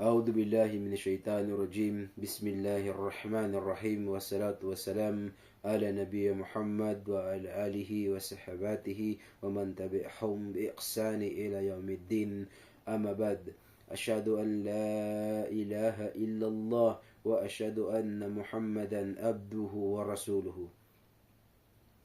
أعوذ بالله من الشيطان الرجيم. بسم الله الرحمن الرحيم. والصلاة والسلام على نبي محمد وعلى آله وصحباته ومن تبعهم بإحسان إلى يوم الدين. أما بعد أشهد أن لا إله إلا الله وأشهد أن محمدا عبده ورسوله.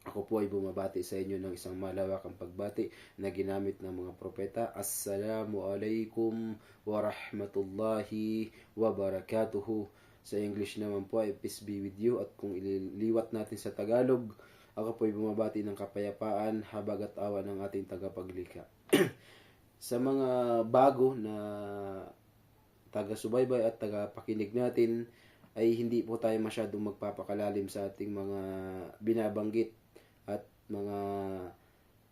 Ako po ay bumabati sa inyo ng isang malawakang pagbati na ginamit ng mga propeta. Assalamu alaikum wa rahmatullahi wa barakatuhu. Sa English naman po ay peace be with you. At kung ililiwat natin sa Tagalog, ako po ay bumabati ng kapayapaan, habag at awa ng ating tagapaglikha. sa mga bago na taga-subaybay at taga-pakinig natin, ay hindi po tayo masyadong magpapakalalim sa ating mga binabanggit mga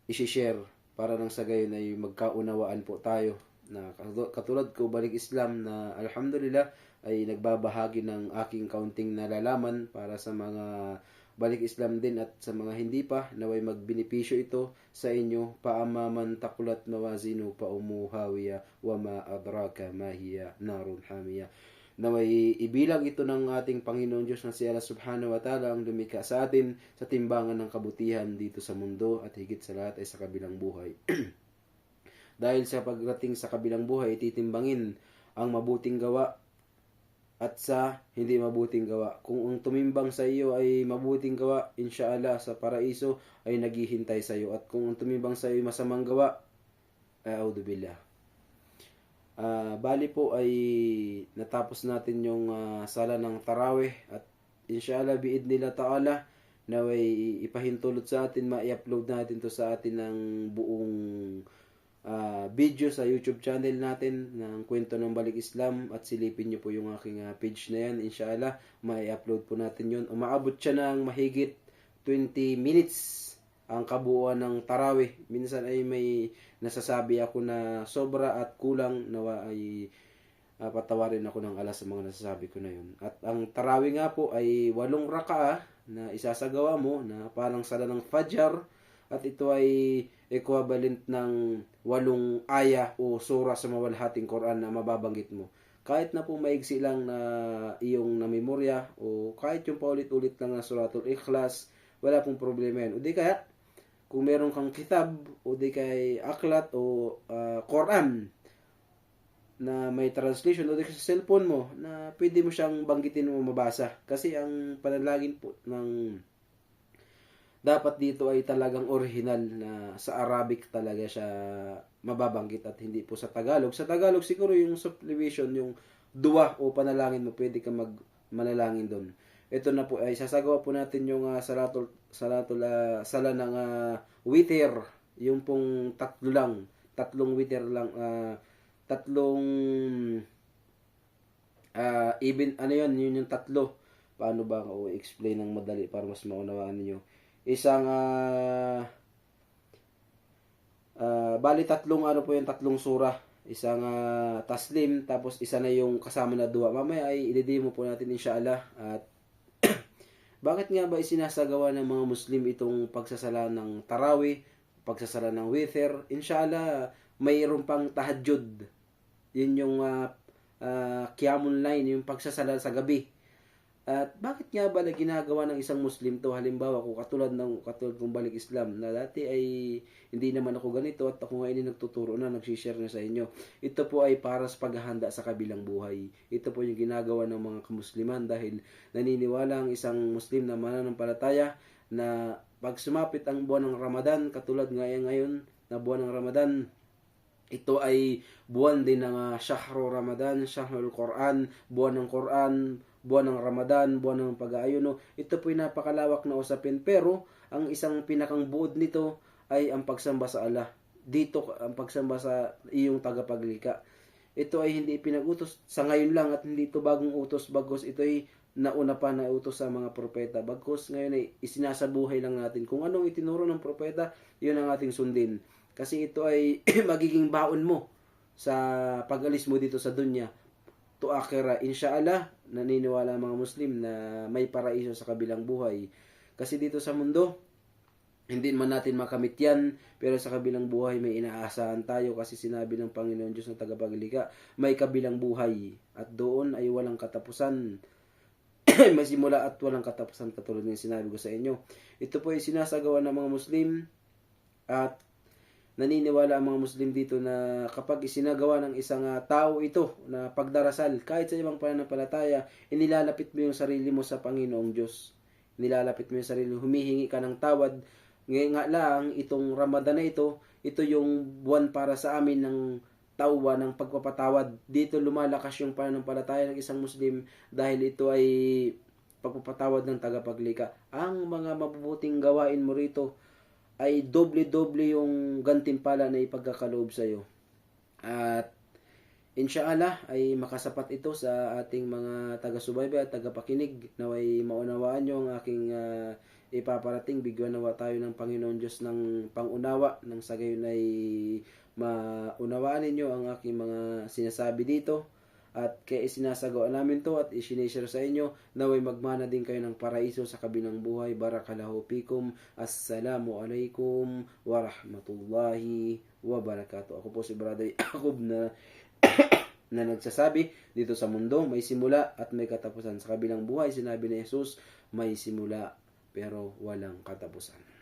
isi-share para nang sa gayon ay magkaunawaan po tayo na katulad ko balik Islam na alhamdulillah ay nagbabahagi ng aking kaunting nalalaman para sa mga balik Islam din at sa mga hindi pa naway magbenepisyo ito sa inyo paamaman takulat nawazinu pa umuhawiya wa ma adraka ma hiya narun hamiya naway ibilang ito ng ating Panginoon Diyos na si Allah subhanahu wa ta'ala ang lumikha sa atin sa timbangan ng kabutihan dito sa mundo at higit sa lahat ay sa kabilang buhay. Dahil sa pagdating sa kabilang buhay, titimbangin ang mabuting gawa at sa hindi mabuting gawa. Kung ang tumimbang sa iyo ay mabuting gawa, inshallah sa paraiso ay naghihintay sa iyo. At kung ang tumimbang sa iyo ay masamang gawa, ay billah Uh, bali po ay natapos natin yung uh, sala ng tarawih at inshallah biid nila ta'ala naway ipahintulot sa atin ma-upload natin to sa atin ng buong uh, video sa YouTube channel natin ng kwento ng balik Islam at silipin niyo po yung aking uh, page na yan inshallah ma-upload po natin yun. Umaabot siya ng mahigit 20 minutes ang kabuuan ng tarawih. Minsan ay may nasasabi ako na sobra at kulang nawa ay uh, patawarin ako ng alas sa mga nasasabi ko na yun. At ang tarawih nga po ay walong raka na isasagawa mo na parang sala ng fajar at ito ay equivalent ng walong aya o sura sa mawalhating Quran na mababanggit mo. Kahit na po maigsi lang na iyong namemorya o kahit yung paulit-ulit lang na suratul ikhlas, wala pong problema yan. O di kaya, kung meron kang kitab o di kay aklat o uh, Quran na may translation o di sa cellphone mo na pwede mo siyang banggitin mo mabasa kasi ang panalangin po ng dapat dito ay talagang original na sa Arabic talaga siya mababanggit at hindi po sa Tagalog. Sa Tagalog siguro yung subdivision, yung dua o panalangin mo, pwede ka mag manalangin doon ito na po ay sasagawa po natin yung uh, salatul salatul uh, sala ng uh, wither. Yung pong tatlo lang. Tatlong wither lang uh, tatlong uh, even ano yun? Yun yung tatlo. Paano ba ako explain ng madali para mas maunawaan niyo isang uh, uh, bali tatlong ano po yung tatlong sura. Isang uh, taslim tapos isa na yung kasama na dua mamaya ay i-demo po natin inshallah at bakit nga ba isinasagawa ng mga Muslim itong pagsasala ng Tarawih, pagsasala ng Wither? Inshallah, mayroon pang tahajjud. Yun yung uh, uh, Qiyamul Line, yung pagsasala sa gabi. At bakit nga ba na ginagawa ng isang Muslim to? Halimbawa, kung katulad ng katulad kong balik Islam, na dati ay hindi naman ako ganito at ako ngayon ay nagtuturo na, nagsishare na sa inyo. Ito po ay para sa paghahanda sa kabilang buhay. Ito po yung ginagawa ng mga kamusliman dahil naniniwala ang isang Muslim na mananampalataya na pag sumapit ang buwan ng Ramadan, katulad ngayon ngayon na buwan ng Ramadan, ito ay buwan din ng uh, Shahro Ramadan, Shahrul Quran, buwan ng Quran, buwan ng Ramadan, buwan ng pag-aayuno. Ito po ay napakalawak na usapin. Pero, ang isang pinakang buod nito ay ang pagsamba sa Allah. Dito, ang pagsamba sa iyong tagapaglika. Ito ay hindi pinag-utos sa ngayon lang at hindi ito bagong utos. Bagos ito ay nauna pa na utos sa mga propeta. Bagkos ngayon ay isinasabuhay lang natin. Kung anong itinuro ng propeta, yun ang ating sundin. Kasi ito ay magiging baon mo sa pag-alis mo dito sa dunya to akira. Inshallah, naniniwala mga Muslim na may paraiso sa kabilang buhay. Kasi dito sa mundo, hindi man natin makamit yan, pero sa kabilang buhay may inaasahan tayo kasi sinabi ng Panginoon Diyos na tagapaglikha, may kabilang buhay at doon ay walang katapusan. may simula at walang katapusan katulad ng sinabi ko sa inyo. Ito po ay sinasagawa ng mga Muslim at naniniwala ang mga Muslim dito na kapag isinagawa ng isang ah, tao ito na pagdarasal, kahit sa ibang pananampalataya, inilalapit mo yung sarili mo sa Panginoong Diyos. Nilalapit mo yung sarili humihingi ka ng tawad. Ngayon nga lang, itong Ramadan na ito, ito yung buwan para sa amin ng tawa ng pagpapatawad. Dito lumalakas yung pananampalataya ng isang Muslim dahil ito ay pagpapatawad ng tagapaglika. Ang mga mabubuting gawain mo rito ay doble-doble yung gantimpala na ipagkakaloob sa iyo. At Insyaallah ay makasapat ito sa ating mga taga-subaybay at tagapakinig. Naway maunawaan nyo ang aking ah, ipaparating. Bigyan nawa tayo ng Panginoon Diyos ng pangunawa. Nang sa gayon ay maunawaan ninyo ang aking mga sinasabi dito at kaya isinasagawa namin to at isinishare sa inyo naway magmana din kayo ng paraiso sa kabilang buhay. Barakallahu fikum. Assalamu alaikum warahmatullahi wabarakatuh. Ako po si Brother Jacob na na nagsasabi dito sa mundo may simula at may katapusan. Sa kabilang buhay sinabi ni Jesus may simula pero walang katapusan